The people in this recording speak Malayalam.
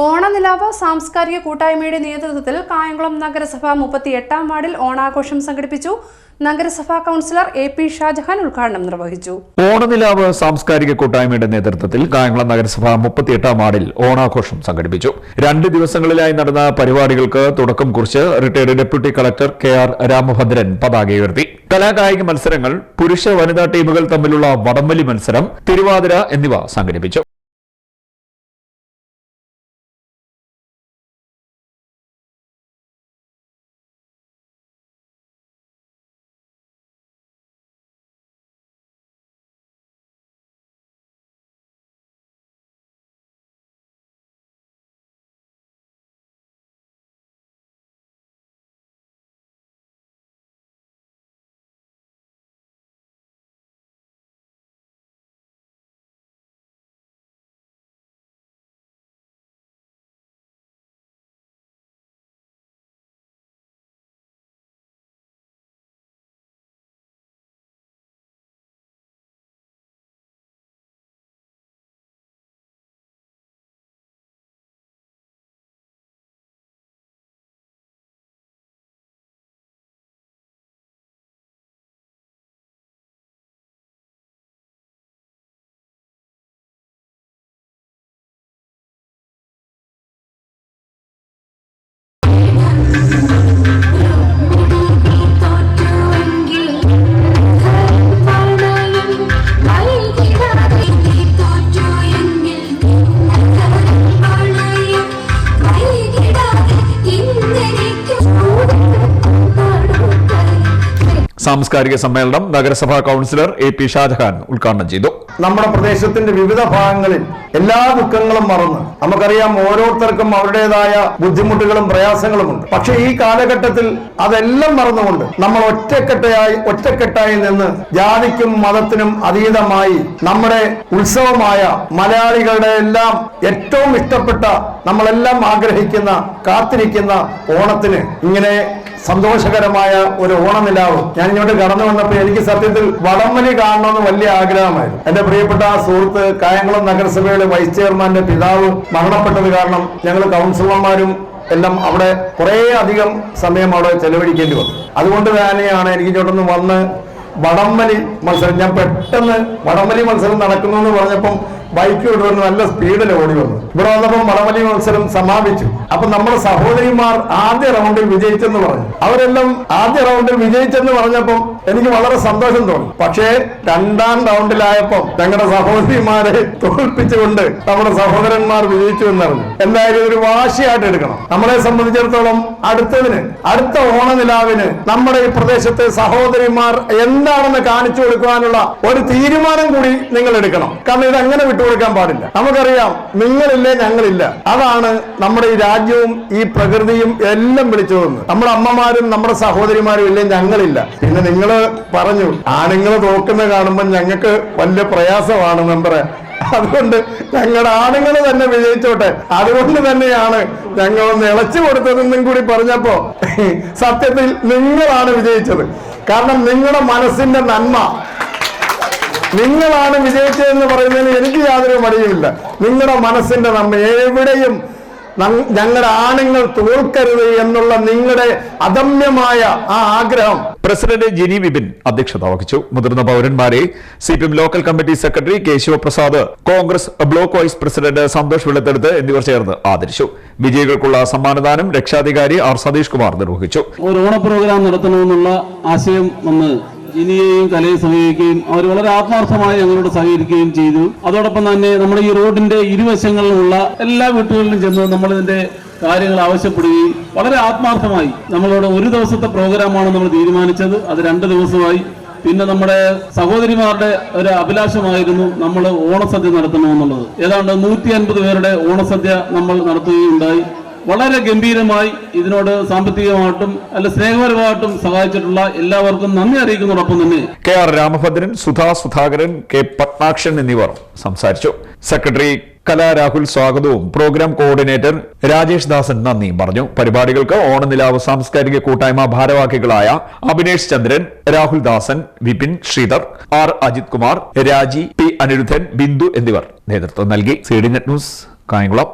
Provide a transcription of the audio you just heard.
ഓണനിലാവ് സാംസ്കാരിക കൂട്ടായ്മയുടെ നേതൃത്വത്തിൽ കായംകുളം നഗരസഭ മുപ്പത്തി എട്ടാം വാർഡിൽ ഓണാഘോഷം സംഘടിപ്പിച്ചു. നഗരസഭാ കൗൺസിലർ എ പി ഷാജഹാൻ ഉദ്ഘാടനം നിർവഹിച്ചു. ഓണനിലാവ് സാംസ്കാരിക കൂട്ടായ്മയുടെ നേതൃത്വത്തിൽ കായംകുളം നഗരസഭ മുപ്പത്തിയെട്ടാം വാർഡിൽ ഓണാഘോഷം സംഘടിപ്പിച്ചു. രണ്ട് ദിവസങ്ങളിലായി നടന്ന പരിപാടികൾക്ക് തുടക്കം കുറിച്ച് retired deputy collector K R Ramabhadran പതാക ഉയർത്തി. കലാകായിക മത്സരങ്ങൾ പുരുഷ വനിതാ ടീമുകൾ തമ്മിലുള്ള വടംവലി മത്സരം തിരുവാതിര എന്നിവ സംഘടിപ്പിച്ചു. സാംസ്കാരിക സമ്മേളനം നഗരസഭാ കൌൺസിലർ എ പി ഷാജഹാൻ ഉദ്ഘാടനം ചെയ്തു. നമ്മുടെ പ്രദേശത്തിന്റെ വിവിധ ഭാഗങ്ങളിൽ എല്ലാ ദുഃഖങ്ങളും മറന്ന് നമുക്കറിയാം ഓരോരുത്തർക്കും അവരുടേതായ ബുദ്ധിമുട്ടുകളും പ്രയാസങ്ങളുമുണ്ട്. പക്ഷേ ഈ കാലഘട്ടത്തിൽ അതെല്ലാം മറന്നുകൊണ്ട് നമ്മൾ ഒറ്റക്കെട്ടായി ഒറ്റക്കെട്ടായി നിന്ന് ജാതിക്കും മതത്തിനും അതീതമായി നമ്മുടെ ഉത്സവമായ മലയാളികളുടെ എല്ലാം ഏറ്റവും ഇഷ്ടപ്പെട്ട നമ്മളെല്ലാം ആഗ്രഹിക്കുന്ന കാത്തിരിക്കുന്ന ഓണത്തിന് ഇങ്ങനെ സന്തോഷകരമായ ഒരു ഓണനിലാവ് ഞാൻ ഇങ്ങോട്ട് കടന്നു വന്നപ്പോൾ എനിക്ക് സത്യത്തിൽ വടംവലി കാണണമെന്ന് വലിയ ആഗ്രഹമായിരുന്നു. എന്റെ പ്രിയപ്പെട്ട സുഹൃത്ത് കായംകുളം നഗരസഭയുടെ വൈസ് ചെയർമാന്റെ പിതാവ് മരണപ്പെട്ടത് കാരണം ഞങ്ങൾ കൗൺസിലർമാരും എല്ലാം അവിടെ കുറേ അധികം സമയം അവിടെ ചെലവഴിക്കേണ്ടി വന്നു. അതുകൊണ്ട് തന്നെയാണ് എനിക്ക് ഇങ്ങോട്ടൊന്ന് വന്ന് വടംവലി മത്സരം. ഞാൻ പെട്ടെന്ന് വടംവലി മത്സരം നടക്കുന്നു എന്ന് പറഞ്ഞപ്പം ബൈക്ക് കൊണ്ടുവന്ന് നല്ല സ്പീഡിൽ ഓടി വന്നു ഇവിടെ വന്നപ്പോൾ വടംവലി മത്സരം സമാപിച്ചു. അപ്പൊ നമ്മുടെ സഹോദരിമാർ ആദ്യ റൗണ്ടിൽ വിജയിച്ചെന്ന് പറഞ്ഞു. അവരെല്ലാം ആദ്യ റൗണ്ടിൽ വിജയിച്ചെന്ന് പറഞ്ഞപ്പം എനിക്ക് വളരെ സന്തോഷം തോന്നി. പക്ഷേ രണ്ടാം റൗണ്ടിലായപ്പം ഞങ്ങളുടെ സഹോദരിമാരെ തോൽപ്പിച്ചുകൊണ്ട് നമ്മുടെ സഹോദരന്മാർ വിജയിച്ചു എന്നറിഞ്ഞു എന്തായാലും ഒരു വാശിയായിട്ട് എടുക്കണം. നമ്മളെ സംബന്ധിച്ചിടത്തോളം അടുത്തതിന് അടുത്ത ഓണനിലാവിന് നമ്മുടെ ഈ പ്രദേശത്തെ സഹോദരിമാർ എന്താണെന്ന് കാണിച്ചു കൊടുക്കുവാനുള്ള ഒരു തീരുമാനം കൂടി നിങ്ങൾ എടുക്കണം. കാരണം ഇത് അങ്ങനെ വിട്ടുകൊടുക്കാൻ പാടില്ല. നമുക്കറിയാം നിങ്ങളില്ലേ ഞങ്ങളില്ല. അതാണ് നമ്മുടെ ഈ രാജ്യവും ഈ പ്രകൃതിയും എല്ലാം വിളിച്ചു തന്നു നമ്മുടെ അമ്മമാരും നമ്മുടെ സഹോദരിമാരും ഇല്ലേ ഞങ്ങളില്ല. പിന്നെ നിങ്ങൾ പറഞ്ഞു ആണുങ്ങൾ നോക്കുന്ന കാണുമ്പോൾ ഞങ്ങൾക്ക് വലിയ പ്രയാസമാണ് മെമ്പറെ. അതുകൊണ്ട് ഞങ്ങളുടെ ആണുങ്ങൾ തന്നെ വിജയിച്ചോട്ടെ. അതുകൊണ്ട് തന്നെയാണ് ഞങ്ങൾ നിളച്ചു കൊടുത്തതെന്നും കൂടി പറഞ്ഞപ്പോ സത്യത്തിൽ നിങ്ങളാണ് വിജയിച്ചത്. കാരണം നിങ്ങളുടെ മനസ്സിന്റെ നന്മ നിങ്ങളാണ് വിജയിച്ചതെന്ന് പറയുന്നതിന് എനിക്ക് യാതൊരു മടിയുമില്ല. നിങ്ങളുടെ മനസ്സിന്റെ നമ്മ എവിടെയും ഞങ്ങളുടെ ആണുങ്ങൾ തോൽക്കരുത് എന്നുള്ള നിങ്ങളുടെ അദമ്യമായ ആ ആഗ്രഹം. പ്രസിഡന്റ് ജിനി വിപിൻ അധ്യക്ഷത വഹിച്ചു. മുതിർന്ന പൌരന്മാരെ C P M local committee secretary Keshavaprasad Congress block vice president Santhosh വെള്ളത്തെടുത്ത് എന്നിവർ ചേർന്ന് ആദരിച്ചു. വിജയികൾക്കുള്ള സമ്മാനദാനം രക്ഷാധികാരി ആർ സതീഷ് കുമാർ നിർവഹിച്ചു. ഒരു ഓണ പ്രോഗ്രാം നടത്തണമെന്നുള്ള ആശയം വന്ന് ഇനിയെയും കലയെ സമീപിക്കുകയും അവർ വളരെ ആത്മാർത്ഥമായി ഞങ്ങളോട് സഹകരിക്കുകയും ചെയ്തു. അതോടൊപ്പം തന്നെ നമ്മുടെ ഈ റോഡിന്റെ ഇരുവശങ്ങളിലുള്ള എല്ലാ വീട്ടുകളിലും ചെന്ന് നമ്മൾ ഇതിന്റെ കാര്യങ്ങൾ ആവശ്യപ്പെടുകയും വളരെ ആത്മാർത്ഥമായി നമ്മളോട് ഒരു ദിവസത്തെ പ്രോഗ്രാമാണ് നമ്മൾ തീരുമാനിച്ചത്. അത് രണ്ട് ദിവസമായി. പിന്നെ നമ്മുടെ സഹോദരിമാരുടെ ഒരു അഭിലാഷമായിരുന്നു നമ്മൾ ഓണസദ്യ നടത്തണമെന്നുള്ളത്. ഏതാണ്ട് നൂറ്റി അൻപത് പേരുടെ ഓണസദ്യ നമ്മൾ നടത്തുകയുണ്ടായി. വളരെ ഗംഭീരമായി ഇതിനോട് സാമ്പത്തികമായിട്ടും അല്ല സ്നേഹപരമായിട്ടും സഹായിച്ചിട്ടുള്ള എല്ലാവർക്കും നന്ദി അറിയിക്കുന്നതോടൊപ്പം തന്നെ K R Ramabhadran Sudha Sudhakaran K Padmakshan എന്നിവർ സംസാരിച്ചു. സെക്രട്ടറി കലാ രാഹുൽ സ്വാഗതവും. പ്രോഗ്രാം കോർഡിനേറ്റർ രാജേഷ് ദാസൻ നന്ദിയും പറഞ്ഞു. പരിപാടികൾക്ക് ഓണനിലാവ് സാംസ്കാരിക കൂട്ടായ്മ ഭാരവാഹികളായ അഭിനേഷ് ചന്ദ്രൻ രാഹുൽ ദാസൻ വിപിൻ ശ്രീധർ ആർ അജിത് കുമാർ രാജി പി അനിരുദ്ധൻ ബിന്ദു എന്നിവർ നേതൃത്വം നൽകി. C D net news Kayamkulam.